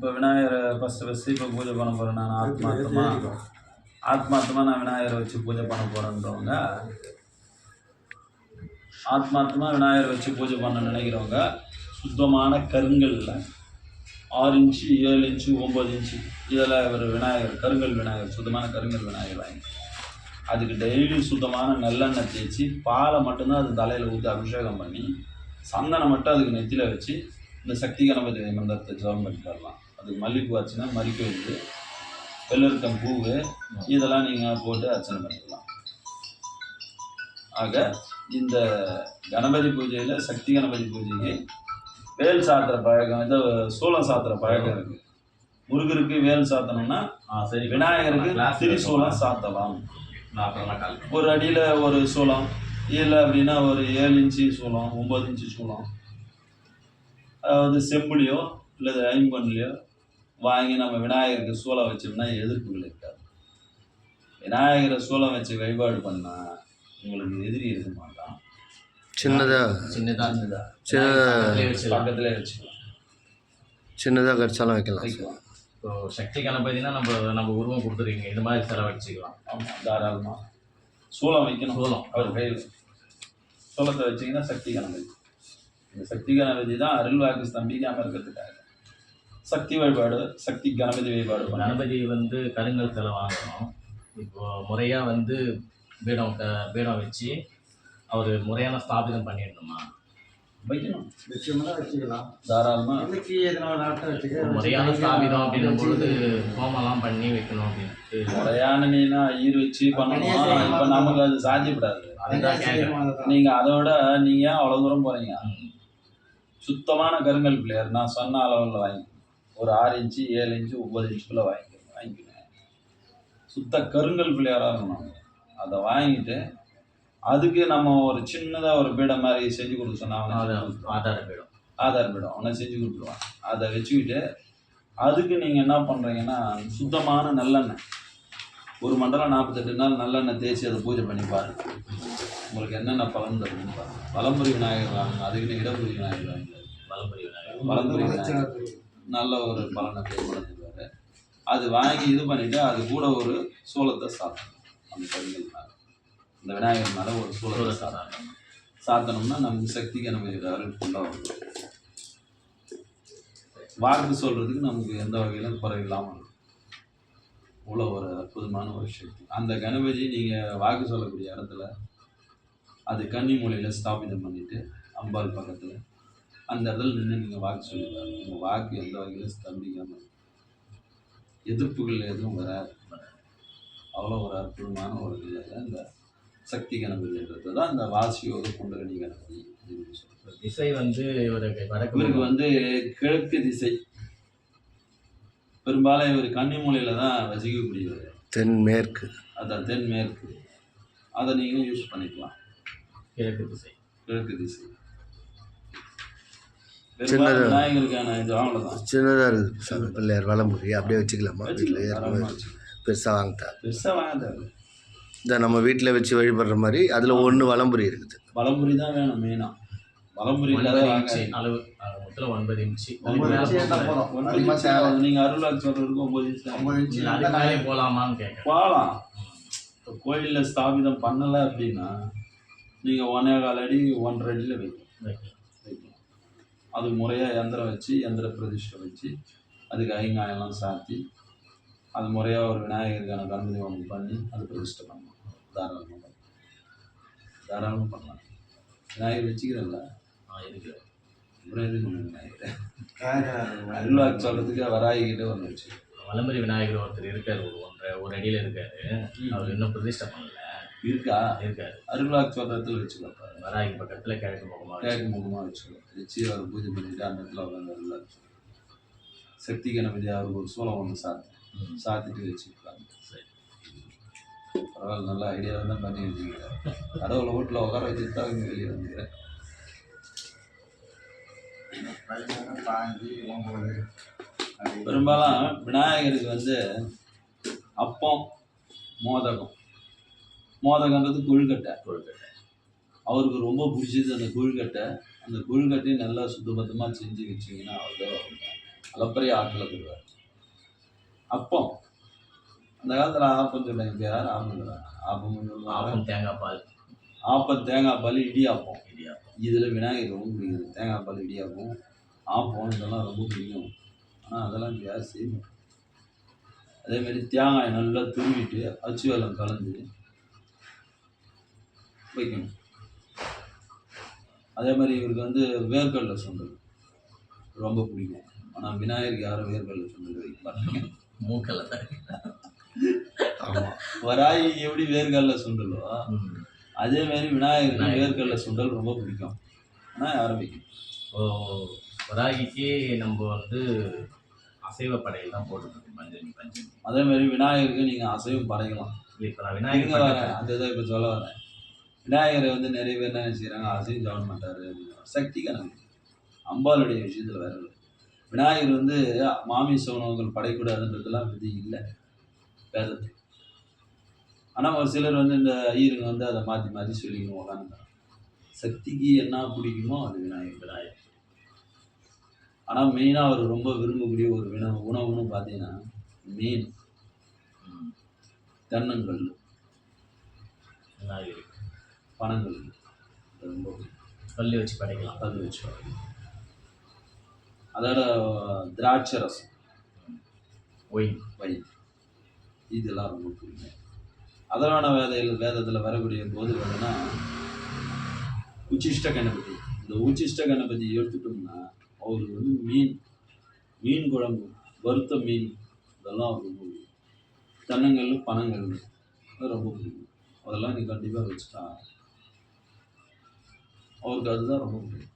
இப்போ விநாயகரை first first இப்போ பூஜை பண்ண போகிறேன் நான் ஆத்மார்த்தமாக ஆத்மார்த்தமாக நான் விநாயகரை வச்சு பூஜை பண்ண போகிறேன்றவங்க ஆத்மார்த்தமாக விநாயகரை வச்சு பூஜை பண்ண நினைக்கிறவங்க சுத்தமான கருங்கல்ல ஆறு இன்ச்சு ஏழு இன்ச்சு ஒம்பது இன்ச்சு இதில் ஒரு விநாயகர் கருங்கல் விநாயகர் சுத்தமான கருங்கல் விநாயகர் வாங்கி. அதுக்கு டெய்லி சுத்தமான நல்லெண்ணெய் தேய்ச்சி பாலை மட்டும்தான் அது தலையில் ஊற்றி அபிஷேகம் பண்ணி சந்தனம் மட்டும் அதுக்கு நெத்தியில் வச்சு இந்த சக்தி கணபதி மந்திரத்தை ஜெபம் பண்ணி தரலாம் அதுக்கு மல்லிகைப்பூ அர்ச்சனை மறிக்க வைத்து வெள்ளருக்கம் பூவு இதெல்லாம் நீங்கள் போட்டு அர்ச்சனை பண்ணிக்கலாம். ஆக இந்த கணபதி பூஜையில் சக்தி கணபதி பூஜைக்கு வேல் சாத்துற பழக்கம் இது சூளம் சாத்துற பழக்கம் இருக்கு. முருகருக்கு வேல் சாத்தணும்னா சரி விநாயகருக்கு திரிசூலம் சாத்தலாம். ஒரு அடியில் ஒரு சூளம் இல்லை அப்படின்னா ஒரு ஏழு இன்ச்சு சூளம் ஒம்பது இன்ச்சு சூளம். அதாவது செம்புலையோ இல்லை ஐம்பன்லையோ வாங்கி நம்ம விநாயகருக்கு சூளம் வச்சோம்னா எதிர்ப்புகள் இருக்காது. விநாயகரை சூளம் வச்சு வழிபாடு பண்ணால் உங்களுக்கு எதிரி இருக்க மாட்டான். சின்னதாக சின்னதா சின்னதா. சின்னதா. பக்கத்துலேயே வச்சுக்கலாம் சின்னதாக கடிச்சாலும் வைக்கலாம். வைக்கலாம். இப்போ சக்தி கணபதினா நம்ம நம்ம உருவம் கொடுத்துருக்கீங்க இது மாதிரி செலவழிச்சிக்கலாம் ஆமாம் தாராளமாக சூளம் வைக்கணும். சூலம். அவர் கையில். சூளத்தை வச்சிங்கன்னா சக்தி கணபதி. இந்த சக்தி கணபதி தான் அருள் வாக்கு ஸ்தம்பிக்காமல் இருக்கிறதுக்காக. சக்தி வழிபாடு சக்தி கணபதி வழிபாடு கணபதி வந்து கருங்கல் சிலை வாங்கணும். இப்போ முறையாக வந்து பீடம் க- பீடம் வச்சு அவர் முறையான ஸ்தாபிதம் பண்ணிடணுமா? வைக்கணும். வச்சோம்னா வச்சுக்கலாம். தாராளமாக இன்னைக்கு எதனா ஒரு நாட்டம் வச்சுக்க முறையான ஸ்தாபிதம் அப்படின்னும் பொழுது ஹோமம்லாம் பண்ணி வைக்கணும் அப்படின்ட்டு. முறையான நீனா ஈர் வச்சு பண்ணணும்? இப்போ நமக்கு அது சாத்தியப்படாது. நீங்கள் அதோட நீங்கள் ஏன் அவ்வளோ தூரம் போகிறீங்க சுத்தமான கருங்கல் பிளேயர் நான் சொன்ன அளவில் வாங்கிக்கணும் ஒரு ஆறு இன்ச்சு ஏழு இன்ச்சு ஒம்பது இன்ச்சுக்குள்ளே வாங்கிக்கணும் வாங்கிக்கணும். சுத்த கருங்கல் பிள்ளையாராக இருக்கணும் அதை வாங்கிட்டு அதுக்கு நம்ம ஒரு சின்னதாக ஒரு பீடம் மாதிரி செஞ்சு கொடுக்க சொன்னா அது அவனை ஆதார பீடம். ஆதார் பீடம். அவனை செஞ்சு கொடுத்துருவான். அதை வச்சுக்கிட்டு அதுக்கு நீங்கள் என்ன பண்ணுறீங்கன்னா சுத்தமான நல்லெண்ணெய். ஒரு மண்டலம் நாற்பத்தெட்டு நாள் நல்லெண்ணெய் தேய்ச்சி அதை பூஜை பண்ணி பாருங்க. உங்களுக்கு என்னென்ன பலன் தருதுன்னு பாருங்க. வலம்புரி விநாயகர் வாங்க அதுக்குன்னு இடப்புரி விநாயகர் வாங்க. வலம்புரி விநாயகர். வலம்புரி விநாயகர். நல்ல ஒரு பலனை ஏற்படுத்துவார் அது வாங்கி இது பண்ணிவிட்டு அது கூட ஒரு சோளத்தை சாப்பிடணும் அந்த கருங்கல் மேலே. இந்த விநாயகர் மேலே ஒரு சோளத்தை சாப்பிடணும் சாத்தனோம்னா நமக்கு சக்திக்கு நம்ம அருள் ஃபுல்லாக வரும் வாக்கு சொல்கிறதுக்கு நமக்கு எந்த வகையிலும் குறை இல்லாமல் இருக்கும். இவ்வளோ ஒரு அற்புதமான ஒரு சக்தி. அந்த கணபதி நீங்கள் வாக்கு சொல்லக்கூடிய இடத்துல அது கன்னி மூலையில் ஸ்தாபிதம் பண்ணிவிட்டு அம்பாள் பக்கத்தில் அந்த இடத்துல நின்று நீங்கள் வாக்கு சொல்லிடுறாங்க உங்கள் வாக்கு எந்த வகையிலும் ஸ்தம்பிக்காமல். எதிர்ப்புகள் எதுவும் வராது. அவ்வளோ ஒரு அற்புதமான ஒரு நிலையில் இந்த சக்தி கணபதின்றது தான் இந்த வாசியோக குண்டகணி கணபதி. திசை வந்து இவருக்கு இவருக்கு வந்து கிழக்கு திசை. பெரும்பாலும் இவர் கன்னிமூலையில் தான் வசிக்கக்கூடியவர். தென்மேற்கு. அதான் தென்மேற்கு. அதை நீங்கள் யூஸ் பண்ணிக்கலாம். கிழக்கு திசை. கிழக்கு திசை. சின்னதா. பெரும்பாலும் விநாயகருக்கான இது அவ்வளோதான் சின்னதாக இருக்குது பிள்ளையார் வளமுறை அப்படியே வச்சுக்கலாமா? வீட்டில் ஏற்கனவே பெருசாக வாங்கிட்டா. பெருசாக வாங்க தேவை இந்த நம்ம வீட்டில் வச்சு வழிபடுற மாதிரி அதில் ஒன்று வளம்புரி இருக்குது. வலம்புரி தான் வேணும் மெயினாக வலம்புரி இல்லாத அளவு. மொத்தம் ஒன்பது இன்ச்சு ஒன்பது இன்ச்சு இருந்தா போதும். ஒன்பது அதிகமா இன்ச்சு தேவை. ஆகுது. நீங்க அருளாக்கு சொல்றதுக்கு ஒன்பது இன்ச்சு தான். ஒன்பது இன்ச்சு இல்ல, அதுக்கு மேலே போகலாமான்னு போகலாம் இப்போ கோயிலில் ஸ்தாபிதம் பண்ணலை அப்படின்னா நீங்கள் ஒன்னே கால் அடி ஒன்றரை அடியில் வைக்கணும் அது முறையாக எந்திரம் வச்சு எந்திர பிரதிஷ்டை வச்சு அதுக்கு ஐங்காயெல்லாம் சாத்தி அது முறையாக ஒரு விநாயகருக்கான கணபதி ஹோமம் பண்ணி அது பிரதிஷ்டை பண்ணணும். தாராளமாக பண்ணலாம். தாராளமாக பண்ணலாம். விநாயகர் வச்சுக்கிறல்ல ஆ, இருக்கு அப்புறம் எதுக்கு நம்ம விநாயகர்? அருள்வாக்கு சொல்கிறதுக்கு வராகிக்கிட்டே ஒன்று வச்சு வலம்புரி விநாயகர் ஒருத்தர் இருக்காரு ஒரு ஒன்றரை ஒரு அடியில இருக்காரு. அவர் இன்னும் பிரதிஷ்டை பண்ணல. இருக்கா இருக்காரு அருள்வாக்கு சொல்கிறதுல வச்சுக்கோப்பா வராகி பக்கத்துல கிழக்கு முகமா வச்சு. கேட்க முகமாக வச்சுக்கோ வச்சு அவர் பூஜை பண்ணிட்டு அந்த இடத்துல உட்காந்து அருள்வாக்கு. சக்தி கணபதி அவருக்கு ஒரு சூளம் ஒன்று சாத்தி சாத்திட்டு வச்சுக்கலாம் சரி. பரவாயில்ல நல்ல ஐடியாவை தான் பண்ணி வச்சுக்கிறேன் கடவுளை வீட்டில் உட்கார வச்சுட்டு தான் வெளியே வந்துக்கிறேன். பெரும்பாலும் விநாயகருக்கு வந்து அப்பம் மோதகம் மோதகன்றது கொழுக்கட்டை. கொழுக்கட்டை. அவருக்கு ரொம்ப பிடிச்சது அந்த கொழுக்கட்டை. அந்த கொழுக்கட்டையும் நல்லா சுத்தபத்தமாக செஞ்சு வச்சிங்கன்னா அவ்வளோ அளப்பரிய ஆட்டில் தருவார். அப்பம். அந்த காலத்தில் ஆப்பம் இப்போ யார் ஆப்பம் ஆப்பம் ஆப்பம் தேங்காய் பால். ஆப்பம் தேங்காய் பால் இடியாப்பம் இடியாப்பம் இதில் விநாயகர் ரொம்ப பிடிக்கும். தேங்காய் பால் இடியாப்பம் ஆப்பம். இதெல்லாம் ரொம்ப பிடிக்கும். ஆனால் அதெல்லாம் யார் செய்யணும். அதேமாரி தேங்காய் நல்லா துருவிட்டு அச்சு வெல்லம் கலந்து வைக்கணும். அதே மாதிரி இவருக்கு வந்து வேர்க்கடலை சுண்டல் ரொம்ப பிடிக்கும். ஆனால் விநாயகருக்கு யாரும் வேர்க்கடலை சுண்டல் வைக்க மாட்டாங்க. ஆமாம் வராகி எப்படி வேர்க்கடலை சுண்டலோ. அதே மாதிரி விநாயகருக்கு விநாயகர். வேர்க்கடலை சுண்டல் ரொம்ப பிடிக்கும். ஆனால் யாரும் வைக்கணும் ஓ வராகிக்கு நம்ம வந்து அசைவ படையில் தான் போட்டுருக்கோம் பஞ்சமி பஞ்சமி. அதே மாதிரி விநாயகருக்கு நீங்கள் அசைவம் படைக்கலாம். இப்போ நான் விநாயகர் அந்த இதை இப்போ சொல்ல வரேன். விநாயகரை வந்து நிறைய பேர் என்ன அசைவம் சாப்பிட மாட்டாரு அப்படின்னு. சக்தி கணக்கு அம்பாளுடைய விஷயத்தில் வேற விநாயகர் வந்து மாமிச உணவுகள் படைக்கூடாதுன்றதுலாம் விதி இல்லை. வேதத்தில் ஆனால் ஒரு சிலர் வந்து இந்த ஐயருங்க வந்து அதை மாற்றி மாற்றி சொல்லிக்கணும் உட்காந்துட்டாங்க சக்திக்கு என்ன பிடிக்குமோ அது விநாயகர் விநாயகர். ஆனால் மெயினாக அவர் ரொம்ப விரும்பக்கூடிய ஒரு வின உணவுன்னு பார்த்தீங்கன்னா மீன். தென்னங்கல் விநாயகர். பனங்கள் அது ரொம்ப. கல்லி வச்சு படைக்கலாம் அது வச்சு அதோட திராட்சை ரசம். ஒயின். வை இதெல்லாம் ரொம்ப பிடிக்கும். அதரான வேதையில் வேதத்தில் வரக்கூடிய போது வேணும்னா உச்சிஷ்ட கணபதி. இந்த உச்சிஷ்ட கணபதி எடுத்துட்டோம்னா அவருக்கு வந்து மீன் மீன் குழம்பு வறுத்த மீன் இதெல்லாம் ரொம்ப பிடிக்கும். தென்னங்கல் பனங்கல் அது ரொம்ப பிடிக்கும். அதெல்லாம் நீ கண்டிப்பாக வச்சுட்டா அவருக்கு அதுதான் ரொம்ப பிடிக்கும்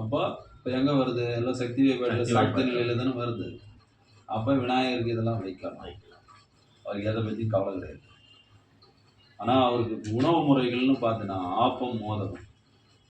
அப்போ இப்போ எங்கே வருது? எல்லாம் சக்தி வழிபாடு சக்தி. நிலையில் தானே வருது. அப்போ விநாயகருக்கு இதெல்லாம் வைக்கலாம். வைக்கலாம். அவருக்கு எதை பற்றி கவலை கிடையாது. ஆனால் அவருக்கு உணவு முறைகள்னு பார்த்தீங்கன்னா ஆப்பம் மோதகம்.